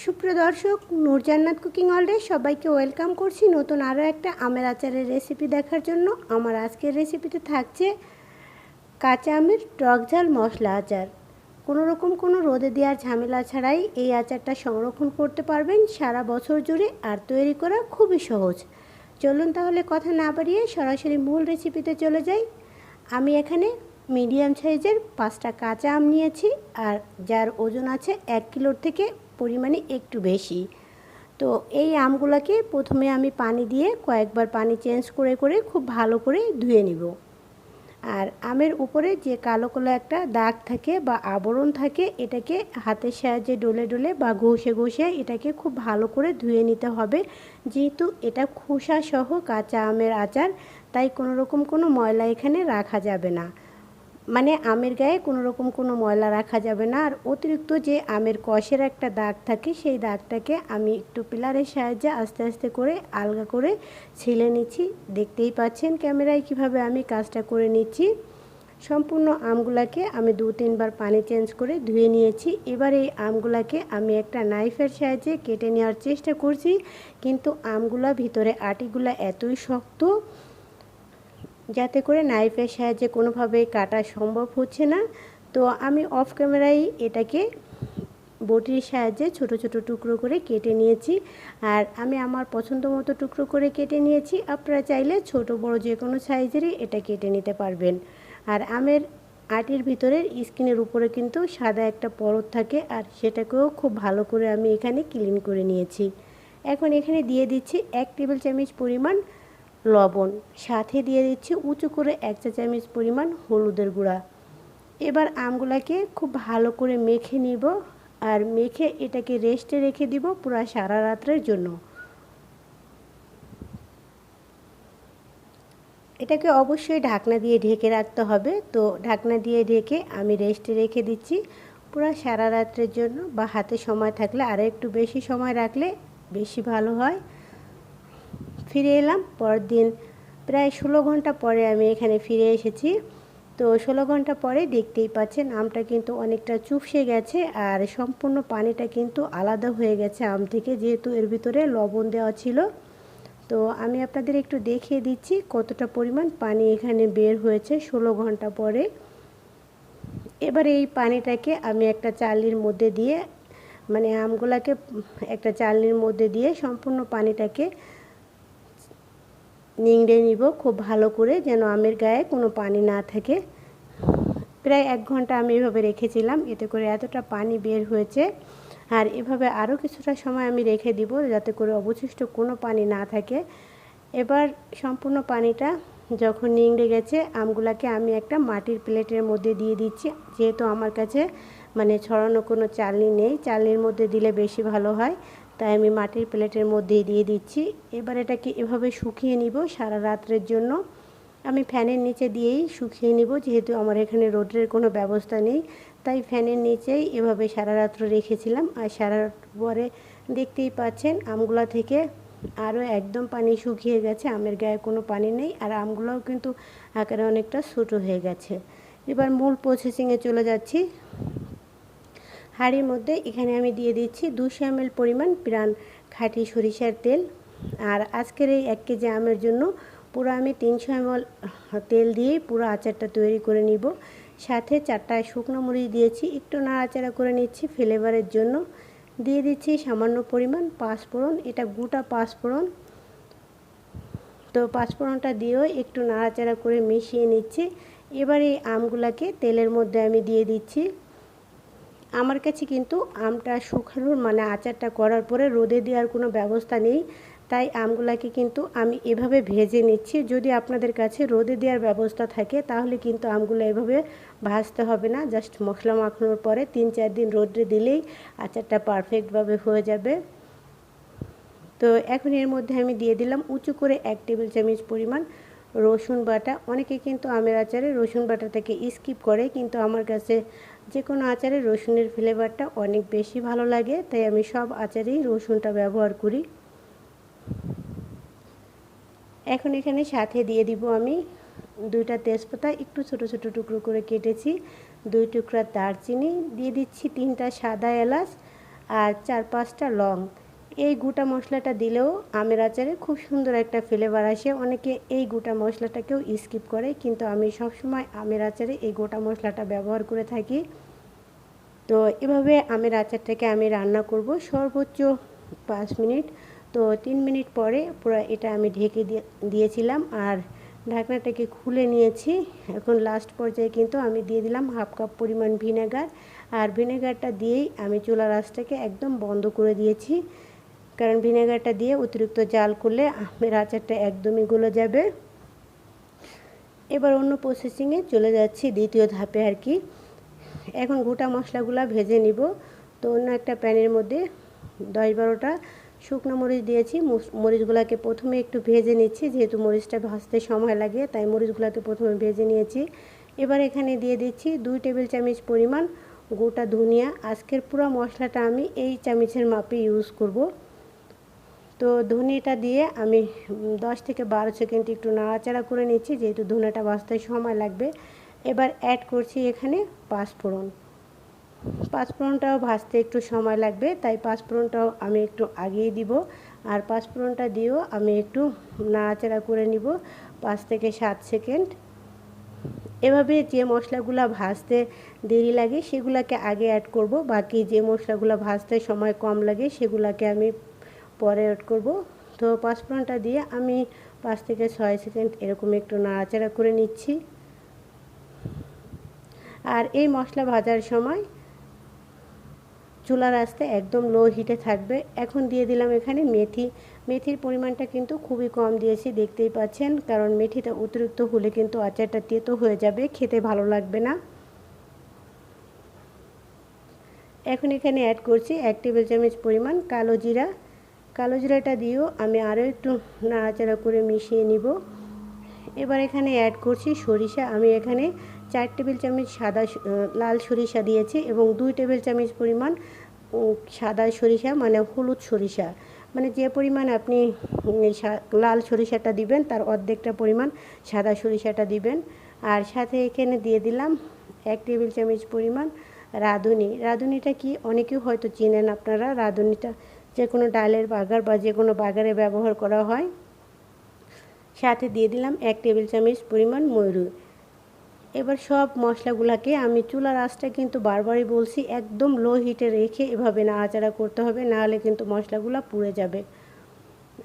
সুপ্রিয় দর্শক, নূরজান্নাত কুকিং অলডে সবাইকে ওয়েলকাম করছি নতুন আরও একটা আমের আচারের রেসিপি দেখার জন্য। আমার আজকের রেসিপিতে থাকছে কাঁচা আমের টক ঝাল মশলা আচার। কোনো রকম কোনো রোদে দেওয়ার ঝামেলা ছাড়াই এই আচারটা সংরক্ষণ করতে পারবেন সারা বছর জুড়ে আর তৈরি করা খুবই সহজ। চলুন তাহলে কথা না বাড়িয়ে সরাসরি মূল রেসিপিতে চলে যাই। আমি এখানে মিডিয়াম সাইজের পাঁচটা কাঁচা আম নিয়েছি আর যার ওজন আছে এক কিলোর থেকে পরিমাণে একটু বেশি। তো এই আমগুলোকে প্রথমে আমি পানি দিয়ে কয়েকবার পানি চেঞ্জ করে করে খুব ভালো করে ধুয়ে নিব। আর আমের উপরে যে কালো কালো একটা দাগ থাকে বা আবরণ থাকে, এটাকে হাতের সাহায্যে ডলে ডলে বা ঘষে ঘষে এটাকে খুব ভালো করে ধুয়ে নিতে হবে। যেহেতু এটা খোসা সহ কাঁচা আমের আচার, তাই কোনো রকম কোনো ময়লা এখানে রাখা যাবে না। মানে আমের গায়ে কোনো রকম কোনো ময়লা রাখা যাবে না। আর অতিরিক্ত যে আমের কষের একটা দাগ থাকে, সেই দাগটাকে আমি একটু পিলারের সাহায্যে আস্তে আস্তে করে আলগা করে ছিলে নিচ্ছি। দেখতেই পাচ্ছেন ক্যামেরায় কীভাবে আমি কাজটা করে নিচ্ছি। সম্পূর্ণ আমগুলাকে আমি দু তিনবার পানি চেঞ্জ করে ধুয়ে নিয়েছি। এবার এই আমগুলাকে আমি একটা নাইফের সাহায্যে কেটে নেওয়ার চেষ্টা করছি। কিন্তু আমগুলা ভিতরে আটিগুলা এতই শক্ত যাতে করে নাইফের সাহায্যে কোনোভাবে কাটা সম্ভব হচ্ছে না। তো আমি অফ ক্যামেরায় এটাকে বটির সাহায্যে ছোট ছোট টুকরো করে কেটে নিয়েছি। আর আমি আমার পছন্দ মতো টুকরো করে কেটে নিয়েছি। আপনারা চাইলে ছোট, বড় যে কোনো সাইজেরই এটা কেটে নিতে পারবেন। আর আমের আটির ভিতরের স্কিনের উপরে কিন্তু সাদা একটা পরত থাকে। আর সেটাকেও খুব ভালো করে আমি এখানে ক্লিন করে নিয়েছি। এখন এখানে দিয়ে দিচ্ছি এক টেবিল চামচ পরিমাণ লবণ। সাথে দিয়ে দিচ্ছি উঁচু করে এক চা চামচ পরিমাণ হলুদের গুঁড়া। এবার আমগুলাকে খুব ভালো করে মেখে নিব আর মেখে এটাকে রেস্টে রেখে দিব পুরো সারা রাত্রের জন্য। এটাকে অবশ্যই ঢাকনা দিয়ে ঢেকে রাখতে হবে। তো ঢাকনা দিয়ে ঢেকে আমি রেস্টে রেখে দিচ্ছি পুরো সারা রাত্রের জন্য বা হাতে সময় থাকলে আরও একটু বেশি সময় রাখলে বেশি ভালো হয়। ফিরে এলাম পরের দিন প্রায় ষোলো ঘণ্টা পরে আমি এখানে ফিরে এসেছি। তো ষোলো ঘণ্টা পরে দেখতেই পাচ্ছেন আমটা কিন্তু অনেকটা চুপসে গেছে আর সম্পূর্ণ পানিটা কিন্তু আলাদা হয়ে গেছে আম থেকে, যেহেতু এর ভিতরে লবণ দেওয়া ছিল। তো আমি আপনাদের একটু দেখিয়ে দিচ্ছি কতটা পরিমাণ পানি এখানে বের হয়েছে ষোলো ঘণ্টা পরে। এবার এই পানিটাকে আমি একটা চালির মধ্যে দিয়ে মানে আমগুলাকে একটা চালনির মধ্যে দিয়ে সম্পূর্ণ পানিটাকে নিংড়ে নিব খুব ভালো করে যেন আমের গায়ে কোনো পানি না থাকে। প্রায় এক ঘণ্টা আমি এভাবে রেখেছিলাম, এতে করে এতটা পানি বের হয়েছে। আর এভাবে আরও কিছুটা সময় আমি রেখে দিব যাতে করে অবশিষ্ট কোনো পানি না থাকে। এবার সম্পূর্ণ পানিটা যখন নিংড়ে গেছে, আমগুলাকে আমি একটা মাটির প্লেটের মধ্যে দিয়ে দিচ্ছি। যেহেতু আমার কাছে মানে ছড়ানো কোনো চালনি নেই, চালনির মধ্যে দিলে বেশি ভালো হয়। তাই আমি মাটির প্লেটের মধ্যে দিয়ে দিচ্ছি। এবার এটাকে এভাবে শুকিয়ে নিব সারা রাত্রের জন্য। আমি ফ্যানের নিচে দিয়েই শুকিয়ে নিব, যেহেতু আমার এখানে রোডের কোনো ব্যবস্থা নেই। তাই ফ্যানের নিচেই এভাবে সারা রাত্র রেখেছিলাম। আর সারা পরে দেখতেই পাচ্ছেন, আমগুলা থেকে আরও একদম পানি শুকিয়ে গেছে, আমের গায়ে কোনো পানি নেই। আর আমগুলোও কিন্তু আকারে অনেকটা ছোটো হয়ে গেছে। এবার মূল প্রসেসিংয়ে চলে যাচ্ছি। হাঁড়ির মধ্যে এখানে আমি দিয়ে দিচ্ছি দুশো এম পরিমাণ প্রাণ খাঁটি সরিষার তেল। আর আজকের এই এক কেজি আমের জন্য পুরো আমি তিনশো এম তেল দিয়েই পুরো আচারটা তৈরি করে নিব। সাথে চারটা শুকনো মরিচ দিয়েছি, একটু নাড়াচাড়া করে নিচ্ছি ফ্লেভারের জন্য। দিয়ে দিচ্ছি সামান্য পরিমাণ পাঁচফোড়ন, এটা গোটা পাঁচফোড়ন। তো পাঁচফোড়নটা দিয়েও একটু নাড়াচাড়া করে মিশিয়ে নিচ্ছি। এবার এই আমগুলাকে তেলের মধ্যে আমি দিয়ে দিচ্ছি। আমার কাছে কিন্তু আমটা শুকানোর মানে আচারটা করার পরে রোদে দেওয়ার কোনো ব্যবস্থা নেই। তাই আমগুলাকে কিন্তু আমি এভাবে ভেজে নিচ্ছি। যদি আপনাদের কাছে রোদে দেওয়ার ব্যবস্থা থাকে, তাহলে কিন্তু আমগুলো এভাবে ভাজতে হবে না। জাস্ট মশলা মাখানোর পরে তিন চার দিন রোদে দিলেই আচারটা পারফেক্টভাবে হয়ে যাবে। তো এখন এর মধ্যে আমি দিয়ে দিলাম উঁচু করে এক টেবিল চামচ পরিমাণ রসুন বাটা। অনেকে কিন্তু আমের আচারে রসুন বাটাটাকে স্কিপ করে, কিন্তু আমার কাছে যে কোনো আচারে রসুনের ফ্লেভারটা অনেক বেশি ভালো লাগে, তাই আমি সব আচারেই রসুনটা ব্যবহার করি। এখন এখানে সাথে দিয়ে দিব আমি দুইটা তেজপাতা, একটু ছোট ছোট টুকরো করে কেটেছি। দুই টুকরা দারচিনি, দিয়ে দিচ্ছি তিনটা সাদা এলাচ আর চার পাঁচটা লং। এই গোটা মশলাটা দিলেও আমের আচারে খুব সুন্দর একটা ফ্লেভার আসে। অনেকে এই গোটা মশলাটাকেও স্কিপ করে, কিন্তু আমি সবসময় আমের আচারে এই গোটা মশলাটা ব্যবহার করে থাকি। তো এভাবে আমের আচারটাকে আমি রান্না করব সর্বোচ্চ পাঁচ মিনিট। তো তিন মিনিট পরে পুরো এটা আমি ঢেকে দিয়েছিলাম আর ঢাকনাটাকে খুলে নিয়েছি। এখন লাস্ট পর্যায়ে কিন্তু আমি দিয়ে দিলাম হাফ কাপ পরিমাণ ভিনেগার। আর ভিনেগারটা দিয়েই আমি চুলা রাসটাকে একদম বন্ধ করে দিয়েছি। কারণ ভিনেগারটা দিয়ে অতিরিক্ত জাল করলে আমের আচারটা একদমই গলে যাবে। এবার অন্য প্রসেসিংয়ে চলে যাচ্ছি দ্বিতীয় ধাপে আর কি। এখন গোটা মশলাগুলো ভেজে নিব। তো অন্য একটা প্যানের মধ্যে দশ বারোটা শুকনো মরিচ দিয়েছি। মরিচগুলোকে প্রথমে একটু ভেজে নিচ্ছি, যেহেতু মরিচটা ভাজতে সময় লাগে, তাই মরিচগুলোকে প্রথমে ভেজে নিয়েছি। এবার এখানে দিয়ে দিচ্ছি দুই টেবিল চামচ পরিমাণ গোটা ধনিয়া। আজকের পুরো মশলাটা আমি এই চামচের মাপে ইউজ করব। তো ধনিয়াটা দিয়ে আমি দশ থেকে বারো সেকেন্ড একটু নাড়াচাড়া করে নিচ্ছি, যেহেতু ধনেটা ভাজতে সময় লাগবে। এবার অ্যাড করছি এখানে পাঁচফোড়ন। পাঁচফোড়নটাও ভাজতে একটু সময় লাগবে, তাই পাঁচফোড়নটাও আমি একটু আগিয়ে দিব। আর পাঁচফোড়নটা দিয়েও আমি একটু নাড়াচাড়া করে নিব, পাঁচ থেকে সাত সেকেন্ড। এভাবে যে মশলাগুলো ভাজতে দেরি লাগে, সেগুলোকে আগে অ্যাড করব। বাকি যে মশলাগুলো ভাজতে সময় কম লাগে, সেগুলোকে আমি পরে অ্যাড করব। তো পাঁচফোড়নটা দিয়ে আমি পাঁচ থেকে ছয় সেকেন্ড এরকম একটু নাড়াচাড়া করে নিচ্ছি। আর এই মশলা ভাজার সময় চুলার আস্তে একদম লো হিটে থাকবে। এখন দিয়ে দিলাম এখানে মেথি। মেথির পরিমাণটা কিন্তু খুবই কম দিয়েছি, দেখতেই পাচ্ছেন। কারণ মেথিটা অতিরিক্ত হলে কিন্তু আচারটা তেতো হয়ে যাবে, খেতে ভালো লাগবে না। এখন এখানে অ্যাড করছি এক টেবিল চামচ পরিমাণ কালো জিরা। কালো জিরাটা দিয়েও আমি আরও একটু নাড়াচাড়া করে মিশিয়ে নিব। এবার এখানে অ্যাড করছি সরিষা। আমি এখানে চার টেবিল চামচ সাদা লাল সরিষা দিয়েছি এবং দুই টেবিল চামচ পরিমাণ সাদা সরিষা মানে হলুদ সরিষা। মানে যে পরিমাণ আপনি লাল সরিষাটা দিবেন, তার অর্ধেকটা পরিমাণ সাদা সরিষাটা দিবেন। আর সাথে এখানে দিয়ে দিলাম এক টেবিল চামচ পরিমাণ রাঁধুনি। রাঁধুনিটা কি অনেকেও হয়তো চেনেন আপনারা, রাঁধুনিটা যে কোনো ডালের বাগার বা যে কোনো বাগারে ব্যবহার করা হয়। সাথে দিয়ে দিলাম এক টেবিল চামচ পরিমাণ ময়ূর। এবার সব মশলাগুলোকে আমি চুলার আঁচটা কিন্তু বারবারই বলছি, একদম লো হিটে রেখে এভাবে না নাড়াচাড়া করতে হবে, নাহলে কিন্তু মশলাগুলো পুড়ে যাবে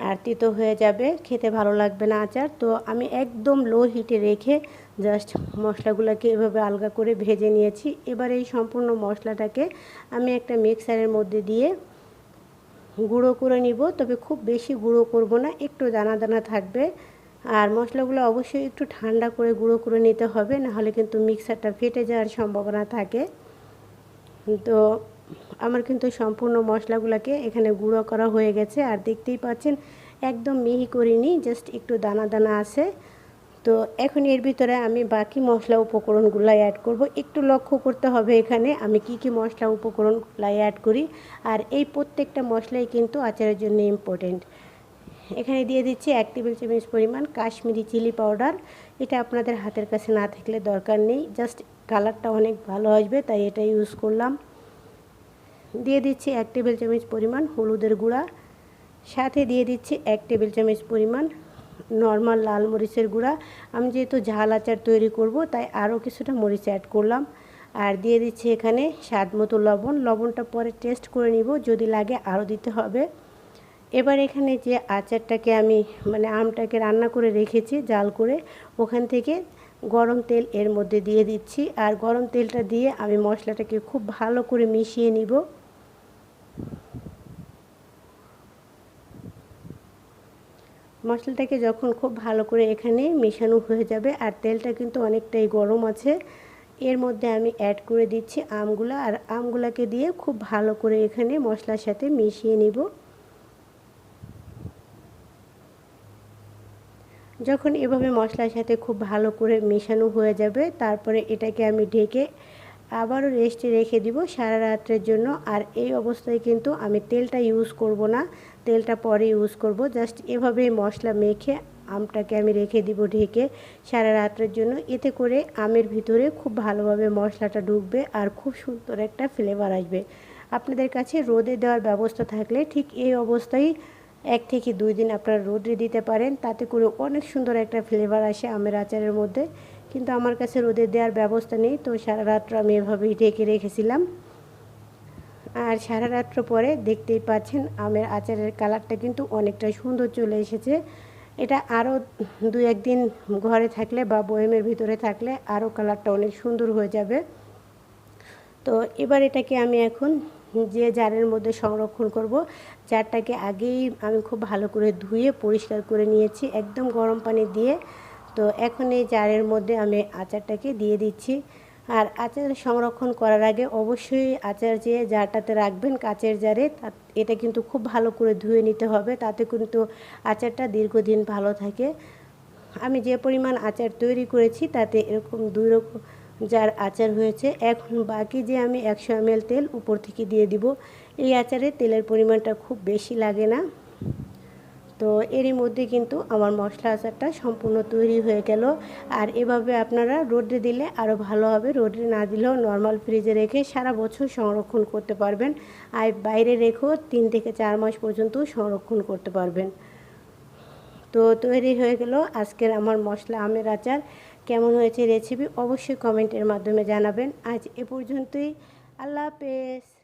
আর তিতো হয়ে যাবে, খেতে ভালো লাগবে না আচার। তো আমি একদম লো হিটে রেখে জাস্ট মশলাগুলোকে এভাবে আলগা করে ভেজে নিয়েছি। এবার এই সম্পূর্ণ মশলাটাকে আমি একটা মিক্সারের মধ্যে দিয়ে গুঁড়ো করে নিব, তবে খুব বেশি গুঁড়ো করব না, একটু দানা দানা থাকবে। আর মশলাগুলো অবশ্যই একটু ঠান্ডা করে গুঁড়ো করে নিতে হবে, নাহলে কিন্তু মিক্সারটা ফেটে যাওয়ার সম্ভাবনা থাকে। তো আমার কিন্তু সম্পূর্ণ মশলাগুলোকে এখানে গুঁড়ো করা হয়ে গেছে, আর দেখতেই পাচ্ছেন, একদম মিহি করিনি, জাস্ট একটু দানা দানা আছে। তো এখন এর ভিতরে আমি বাকি মশলা উপকরণগুলো অ্যাড করব। একটু লক্ষ্য করতে হবে এখানে আমি কি কি মশলা উপকরণগুলো অ্যাড করি। আর এই প্রত্যেকটা মশলাই কিন্তু আচারের জন্য ইম্পর্টেন্ট এখানে দিয়ে দিচ্ছি এক টেবিল চামচ পরিমাণ কাশ্মীরি চিলি পাউডার। এটা আপনাদের হাতের কাছে না থাকলে দরকার নেই। জাস্ট কালারটা অনেক ভালো আসবে, তাই এটা ইউজ করলাম। দিয়ে দিচ্ছি এক টেবিল চামচ পরিমাণ হলুদের গুঁড়া। সাথে দিয়ে দিচ্ছি এক টেবিল চামচ পরিমাণ নর্মাল লাল মরিচের গুঁড়া। আমি যেহেতু ঝাল আচার তৈরি করব, তাই আরও কিছুটা মরিচ অ্যাড করলাম। আর দিয়ে দিচ্ছি এখানে স্বাদ মতো লবণ। লবণটা পরে টেস্ট করে নিব, যদি লাগে আরও দিতে হবে। এবার এখানে যে আচারটাকে আমি মানে আমটাকে রান্না করে রেখেছি জাল করে, ওখান থেকে গরম তেল এর মধ্যে দিয়ে দিচ্ছি। আর গরম তেলটা দিয়ে আমি মশলাটাকে খুব ভালো করে মিশিয়ে নিব। মশলাটাকে যখন খুব ভালো করে এখানে মেশানো হয়ে যাবে, আর তেলটা কিন্তু অনেকটাই গরম আছে, এর মধ্যে আমি অ্যাড করে দিচ্ছি আমগুলা, আর আমগুলাকে দিয়ে খুব ভালো করে এখানে মশলার সাথে মিশিয়ে নিব। যখন এভাবে মশলার সাথে খুব ভালো করে মেশানো হয়ে যাবে, তারপরে এটাকে আমি ঢেকে আবারও রেস্টে রেখে দিব সারা রাত্রের জন্য। আর এই অবস্থায় কিন্তু আমি তেলটা ইউজ করব না। তেলটা পরে ইউজ করব। জাস্ট এভাবেই মশলা মেখে আমটাকে আমি রেখে দিব ঢেকে সারা রাত্রের জন্য। এতে করে আমের ভিতরে খুব ভালোভাবে মশলাটা ঢুকবে আর খুব সুন্দর একটা ফ্লেভার আসবে। আপনাদের কাছে রোদে দেওয়ার ব্যবস্থা থাকলে ঠিক এই অবস্থায় এক থেকে দুই দিন আপনারা রোদে দিতে পারেন। তাতে করে অনেক সুন্দর একটা ফ্লেভার আসে আমের আচারের মধ্যে। কিন্তু আমার কাছে রোদে দেওয়ার ব্যবস্থা নেই, তো সারা রাত্র আমি এভাবেই ঢেকে রেখেছিলাম। আর সারা রাত্র পরে দেখতেই পাচ্ছেন আমের আচারের কালারটা কিন্তু অনেকটা সুন্দর চলে এসেছে। এটা আরও দু একদিন ঘরে থাকলে বা বয়েমের ভিতরে থাকলে আরও কালারটা অনেক সুন্দর হয়ে যাবে। তো এবার এটাকে আমি এখন যে জারের মধ্যে সংরক্ষণ করব, জারটাকে আগেই আমি খুব ভালো করে ধুয়ে পরিষ্কার করে নিয়েছি, একদম গরম পানি দিয়ে। তো এখন এই জারের মধ্যে আমি আচারটাকে দিয়ে দিচ্ছি। আর আচার সংরক্ষণ করার আগে অবশ্যই আচার যে জারটাতে রাখবেন কাচের জারে এটা কিন্তু খুব ভালো করে ধুয়ে নিতে হবে, তাতে কিন্তু আচারটা দীর্ঘদিন ভালো থাকে। আমি যে পরিমাণ আচার তৈরি করেছি, তাতে এরকম দুই রকম যার আচার হয়েছে। এখন বাকি যে আমি একশো এম তেল উপর থেকে দিয়ে দিব, এই আচারে তেলের পরিমাণটা খুব বেশি লাগে না। তো এরই মধ্যে কিন্তু আমার মশলা আচারটা সম্পূর্ণ তৈরি হয়ে গেল। আর এভাবে আপনারা রোদে দিলে আরও ভালো হবে। রোদে না দিলেও নর্মাল ফ্রিজে রেখে সারা বছর সংরক্ষণ করতে পারবেন। আর বাইরে রেখেও তিন থেকে চার মাস পর্যন্ত সংরক্ষণ করতে পারবেন। তো তৈরি হয়ে গেল আজকের আমার মশলা আমের আচার। কেমন হয়েছে রেসিপি অবশ্যই কমেন্টের মাধ্যমে জানাবেন। আজ এ পর্যন্তই। আল্লাহ হাফেজ।